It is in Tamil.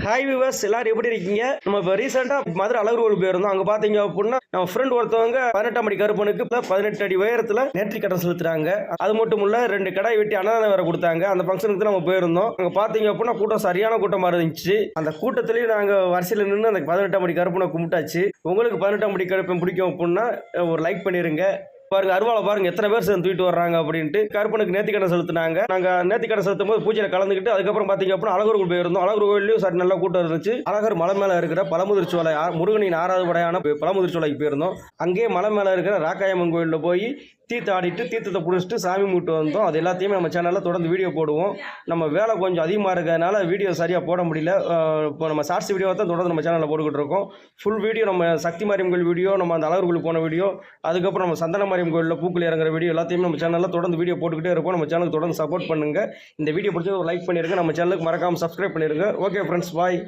ஹாய் விவர்ஸ் எல்லாரும் எப்படி இருக்கீங்க? நம்ம இப்போ ரீசெண்டாக மதுரை அழகுரோடு போயிருந்தோம். அங்கே பார்த்தீங்க அப்படின்னா நம்ம ஃப்ரெண்ட் ஒருத்தவங்க பதினெட்டாம் அடி கருப்பனுக்கு இப்போ பதினெட்டு அடி உயரத்தில் நேற்று கடன் செலுத்துறாங்க. அது மட்டும் இல்லை ரெண்டு கடாய் வெட்டி அன்னதானம் வேற கொடுத்தாங்க. அந்த ஃபங்க்ஷனுக்கு தான் நம்ம போயிருந்தோம். அங்கே பார்த்தீங்க அப்படின்னா கூட்டம் சரியான கூட்டமாக இருந்துச்சு. அந்த கூட்டத்திலையும் நாங்கள் வரிசையில் நின்று அந்த பதினெட்டாம் அடி கருப்பனை கும்பிட்டாச்சு. உங்களுக்கு பதினெட்டாம் அடி கருப்பன் பிடிக்கும் அப்படின்னா ஒரு லைக் பண்ணிடுங்க பாருங்க அருவாளை பாருங்க எத்தனை பேர் சேர்ந்து தூக்கிட்டு வர்றாங்க அப்படின்ட்டு கருப்பனுக்கு நேர்த்திக்கடன் செலுத்தினாங்க. நாங்க நேர்த்திக்கடன் செலுத்தும் போது பூஜையில கலந்துக்கிட்டு அதுக்கப்புறம் பாத்தீங்க அப்படின்னா அழகர் கோயில் போயிருந்தோம். அழகர் கோயிலையும் சரி நல்லா கூட்டம் இருந்துச்சு. அழகர் மலை மேல இருக்கிற பழமுதிர்ச்சோலை முருகனின் ஆறாவது படையான பழமுதிர்ச்சோலைக்கு போயிருந்தோம். அங்கேயே மலை மேல இருக்கிற ராக்காயம்மன் கோயிலில் போய் தீர்த்தாடிட்டு தீர்த்தத்தை பிடிச்சிட்டு சாமி கும்பிட்டு வந்தோம். அது எல்லாத்தையுமே நம்ம சேனலில் தொடர்ந்து வீடியோ போடுவோம். நம்ம வேலை கொஞ்சம் அதிகமாக இருக்கிறதுனால வீடியோ சரியாக போட முடியல. இப்போ நம்ம ஷார்ட்ஸ் வீடியோ தான் தொடர்ந்து நம்ம சேனலில் போட்டுக்கிட்டு இருக்கோம். ஃபுல் வீடியோ நம்ம சக்தி மாரியம் கோயில் வீடியோ நம்ம அந்த அழகர் போன வீடியோ அதுக்கப்புறம் நம்ம சந்தன மாரியம் கோயிலில் பூக்கள் இறங்குற வீடியோ எல்லாத்தையுமே நம்ம சேனலில் தொடர்ந்து வீடியோ போட்டுக்கிட்டே இருப்போம் நம்ம சேனலுக்கு தொடர்ந்து சப்போர்ட் பண்ணுங்கள் இந்த வீடியோ பிடிச்சது ஒரு லைக் பண்ணிடுங்க நம்ம சேனலுக்கு மறக்காமல் சப்ஸ்கிரைப் பண்ணிருங்க. Okay friends bye